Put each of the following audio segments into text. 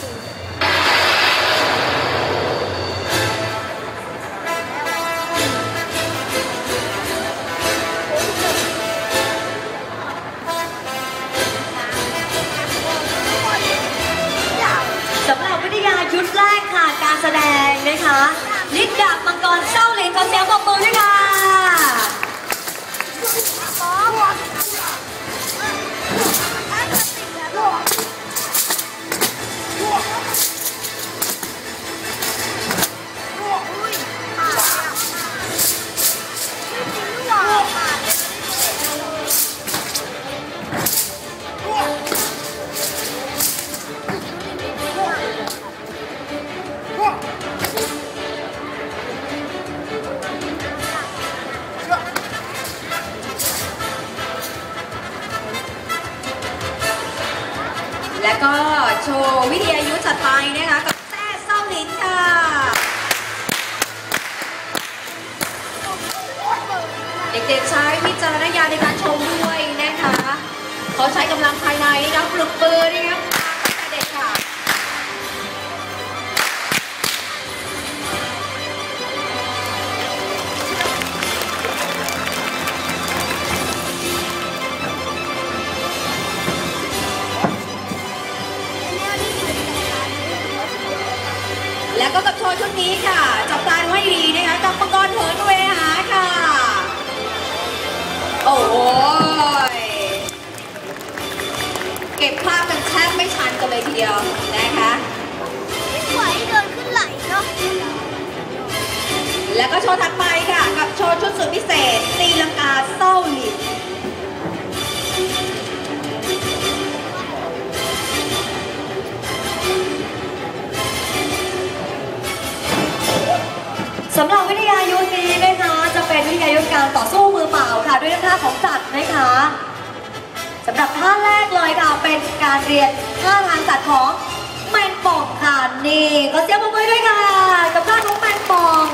ส ชว์วิทยายุทธจัดไปนะคะกับแต้เศร้าลิ้นค่ะเด็กๆใช้วิจารณญาณในการชมด้วยนะคะเขาใช้กำลังภายในนะคะปลุกปืนนะคะ นี้ค่ะ จับตาดูให้ดีนะคะกับมังกรเหินเวหาค่ะ โอ้โหยเก็บภาพกันแทบไม่ชันกันเลยทีเดียวนะคะไหวเดินขึ้นไหลเนาะ แล้วก็โชว์ถัดไปค่ะ กับโชว์ชุดสุดพิเศษตีลังกาเศร้าหลิน สำหรับวิทยายุทธนี้นะคะจะเป็นวิทยายุทธการต่อสู้มือเปล่าค่ะ ด้วยท่าของสัตว์นะคะสำหรับท่าแรกเลยค่ะเป็นการเรียนท่าทางสัตว์ของแมงป่องค่ะนี่ก็เสียงปรบมือด้วยค่ะกับท่าของแมงป่อง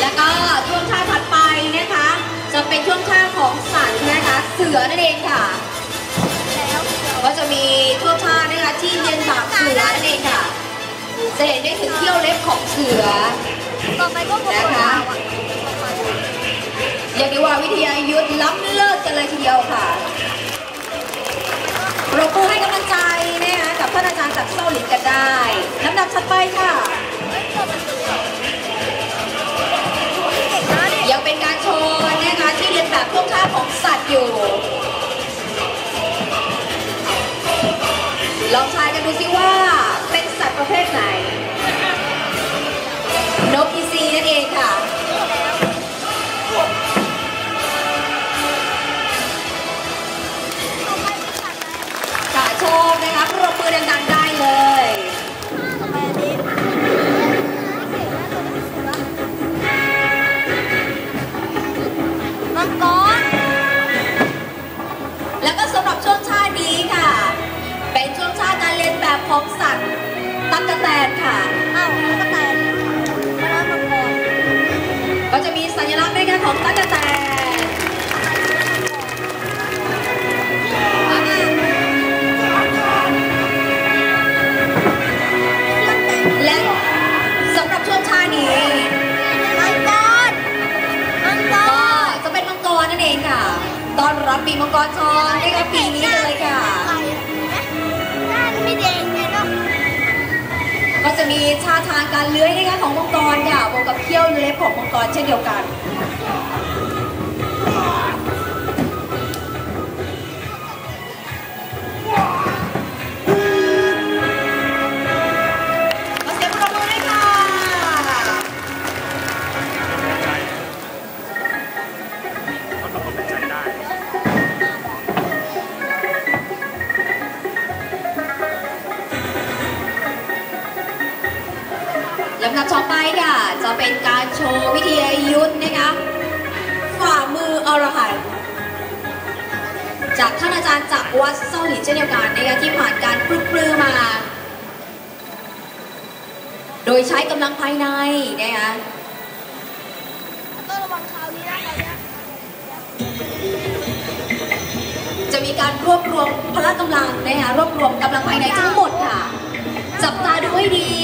แล้วก็ช่วงท่าถัดไปนะคะ จะเป็นช่วงท่าของสัตว์นะคะ เสือนั่นเองค่ะ ที่เรียนแบบเสือนั่นเองค่ะจะเห็นได้ถึงเขี้ยวเล็บของเสือต่อไปก็โกโกนะคะดาวอะเรียกได้ว่าวิทยายุทธล้ำเลิศกันเลยทีเดียวค่ะปรบมือให้กำลังใจนะคะกับท่านอาจารย์จากเซาหลินกันได้ลำดับถัดไปค่ะ ลองทายกันดูซิว่าเป็นสัตว์ประเภทไหน นกอีซีนั่นเองค่ะ สัญลักษณ์ด้วยกันของตั๊กแตนและสำหรับช่วงชาตินี้มังกรมังกก็รจะเป็นมังกรนั่นเองค่ะ ตอนรับปีมังกรทองนะคะปีนี้เลยค่ะ จะมีท่าทางการเลื้อยนะคะของมังกรค่ะบวกกับเขี้ยวเล็บของมังกรเช่นเดียวกัน ลำดับต่อไปค่ะ จะเป็นการโชว์วิทยายุทธ์นะคะฝ่ามืออรหันต์จากท่านอาจารย์จากวัดเซาหลินเช่นเดียวกันนะคะที่ผ่านการปลุกปลือมา โดยใช้กำลังภายในนะคะต้องระมีการรวบรวมพละกำลังนะคะรวบรวมกำลังภายในทั้งหมดค่ะ จับตาดูให้ดี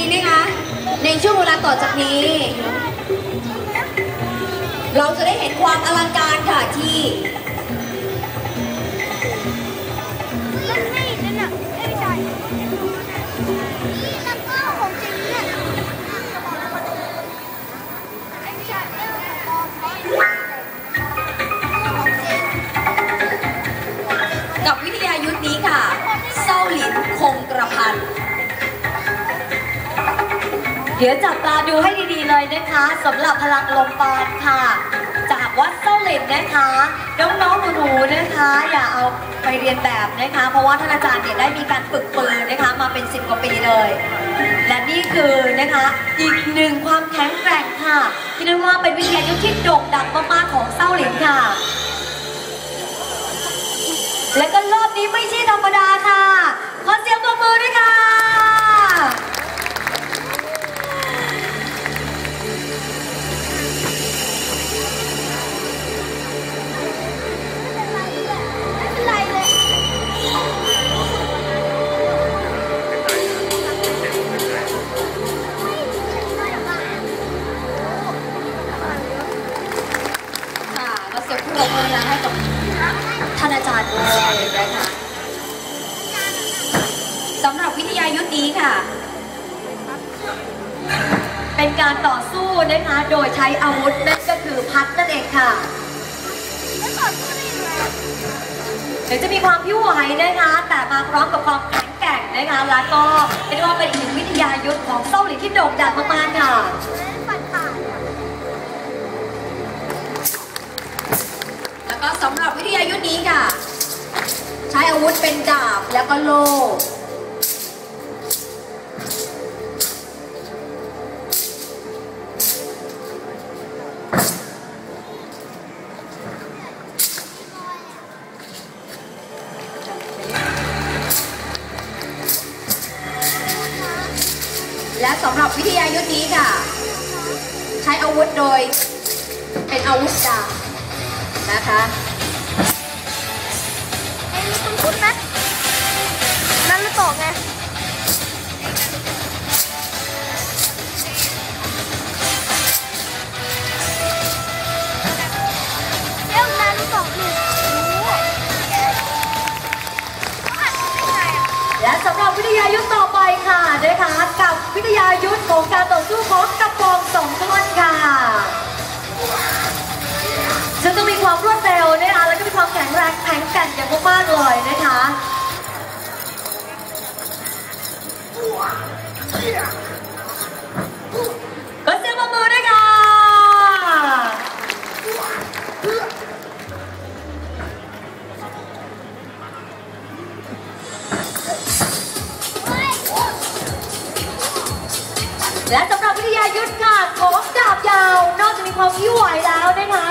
ในช่วงเวลาต่อจากนี้ เราจะได้เห็นความอลังการค่ะที่ เดี๋ยวจับตาดูให้ดีๆเลยนะคะสำหรับพลังลมปานค่ะ จากวัดเส้าเหล็นนะคะน้องๆหนูๆนะคะ อย่าเอาไปเรียนแบบนะคะ เพราะว่าท่านอาจารย์เนี่ยได้มีการฝึกปืนนะคะ มาเป็น10กว่าปีเลย และนี่คือนะคะอีกหนึ่งความแข็งแกร่งค่ะที่เรียกว่าเป็นวิทยายุทธที่โด่งดังมากๆของเส้าเหลินค่ะ และก็รอบนี้ไม่ใช่ธรรม สำหรับวิทยายุทธนี้ค่ะ เป็นการต่อสู้นะคะโดยใช้อาวุธนั่นก็คือพัดนั่นเองค่ะเดี๋ยวจะมีความพิ้วไหวนะคะ แต่มาพร้อมกับความแข็งแกร่งนะคะแล้วก็เรียกว่าเป็นอีกหนึ่งวิทยายุทธของเซาหลินที่โด่งดังมากๆค่ะปัดผ่านอะแล้วก็สำหรับวิทยายุทธ์นี้ค่ะ ใช้อาวุธเป็นดาบแล้วก็โล่และสำหรับวิทยายุทธนี้ค่ะ ใช้อาวุธโดยเป็นอาวุธดาบนะคะ ยายุทธ์ต่อไปค่ะนะคะกับวิทยายุทธ์ของการต่อสู้ของกระปองสองท่อนค่ะ รับวิทยายุทธค่ะของดาบยาว นอกจากมีความยิ่งไหวแล้วนะคะ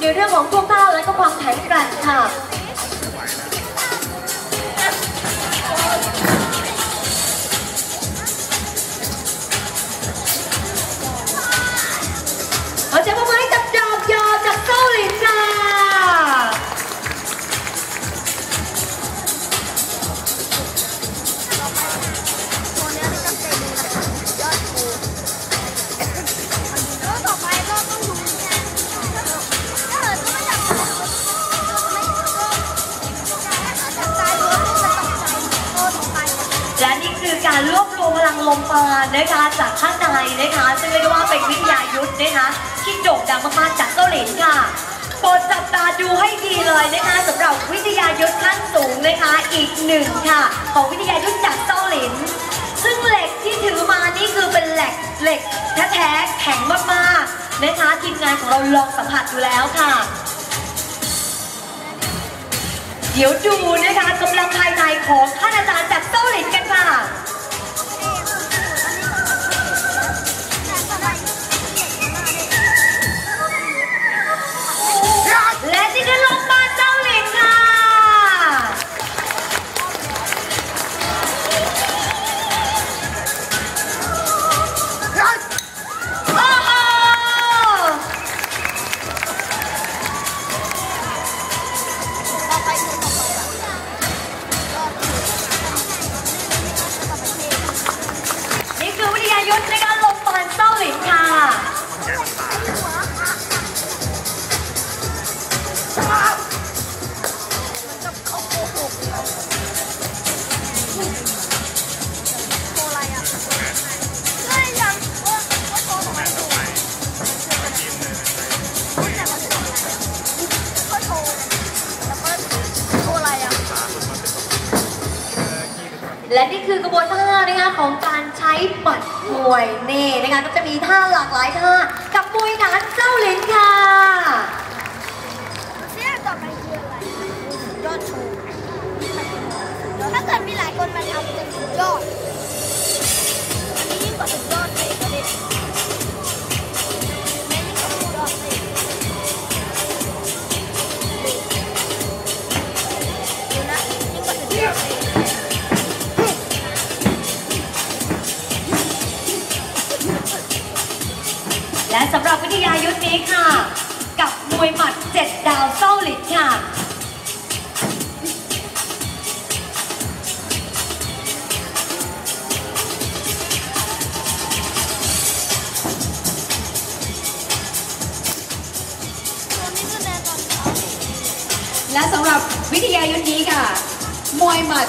ในเรื่องของท่วงท่าและก็ความแข็งแกร่งค่ะ ลังมปาณนะคะจากข้างในนะคะซึ่งเรียกได้ว่าเป็นวิทยายุทธนะคะที่โด่งดังมากๆจากเกาหลีค่ะโปรดจับตาดูให้ดีเลยนะคะสำหรับวิทยายุทธขั้นสูงนะคะอีกหนึ่งค่ะ ของวิทยายุทธจากเกาหลีซึ่งเหล็กที่ถือมานี่คือเป็นเหล็กเหล็กแท้ๆแข็งมากๆนะคะทีมงานของเราลองสัมผัสดูแล้วค่ะเดี๋ยวดูนะคะกำลังภายในของท่านอาจารย์จากเต้าหลินกันค่ะ ปัดมวยนี่นะคะก็จะมีท่าหลากหลายท่ากับมวยหนานเจ้าลินค่ะเสียต่อไปคืออะไรยอดโชว์ถ้าเกิดมีหลายคนมาทำจะสุดยอดอันนี้ยิ่งกว่าสุดยอดเลยก็ได้ นี้ค่ะ กับมวยหมัดเจ็ดดาวเจ้าหลินค่ะแนนตอนเช้าและสำหรับวิทยายุทธนี้ค่ะ มวยหมัด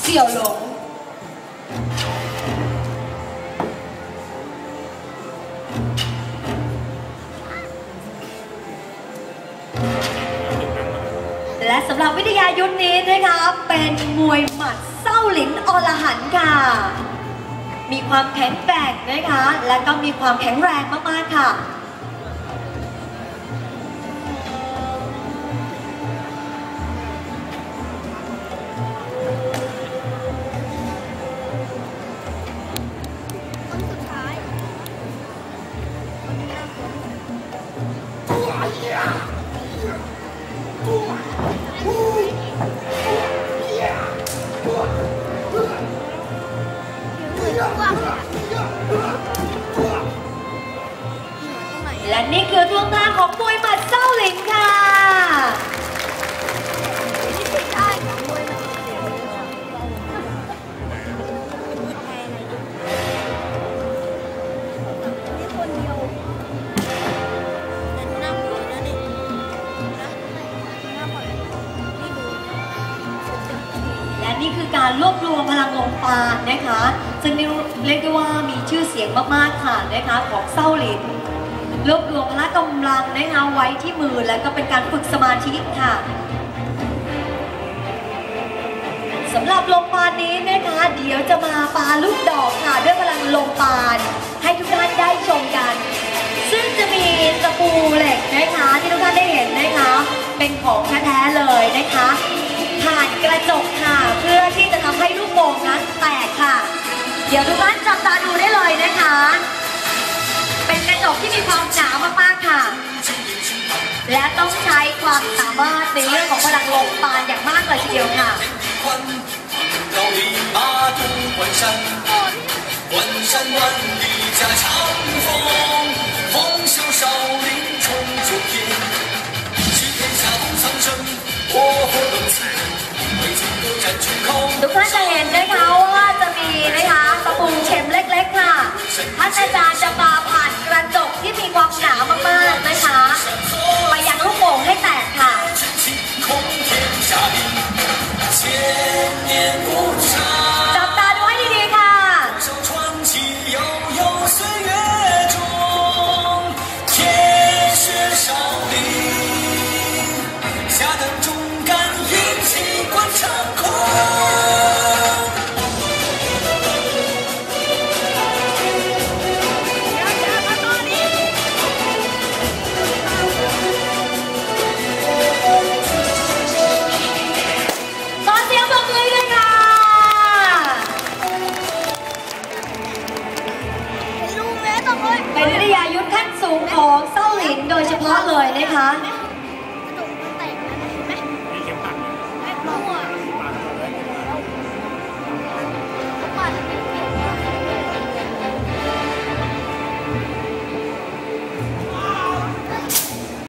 เสี่ยวหลง และสำหรับวิทยายุทธนี้นะคะเป็นมวยหมัดเส้าหลินอรหันค่ะ มีความแข็งแกร่งนะคะ และก็มีความแข็งแรงมากๆค่ะคน นี่คือท่วงท่าของมวยหมัดเส้าหลินค่ะ และนี่คือการรวบรวมพลังลมปราณนะคะ ซึ่งเรียกได้ว่ามีชื่อเสียงมากๆค่ะนะคะของเส้าหลิน รวบรวมพละกำลังนะคะไว้ที่มือแล้วก็เป็นการฝึกสมาธิค่ะสำหรับลมปานนี้นะคะ เดี๋ยวจะมาปาลูกดอกค่ะ ด้วยพลังลมปาน ให้ทุกท่านได้ชมกัน ซึ่งจะมีตะปูเหล็กนะคะที่ทุกท่านได้เห็นนะคะ เป็นของแท้ๆเลยนะคะผ่านกระจกค่ะ เพื่อที่จะทำให้ลูกโป่งนั้นแตกค่ะ เดี๋ยวทุกท่านจับตาดูได้เลยนะคะเป็นกระ จกที่มีความหนามากๆค่ะ และต้องใช้ความสามารถในเรื่องของพลังลมปานอย่างมากเลยทีเดียวค่ะทุกท่านจะเห็นนะคะว่าจะมีนะคะตะปูเข็มเล็กๆค่ะท่านอาจารย์จะมา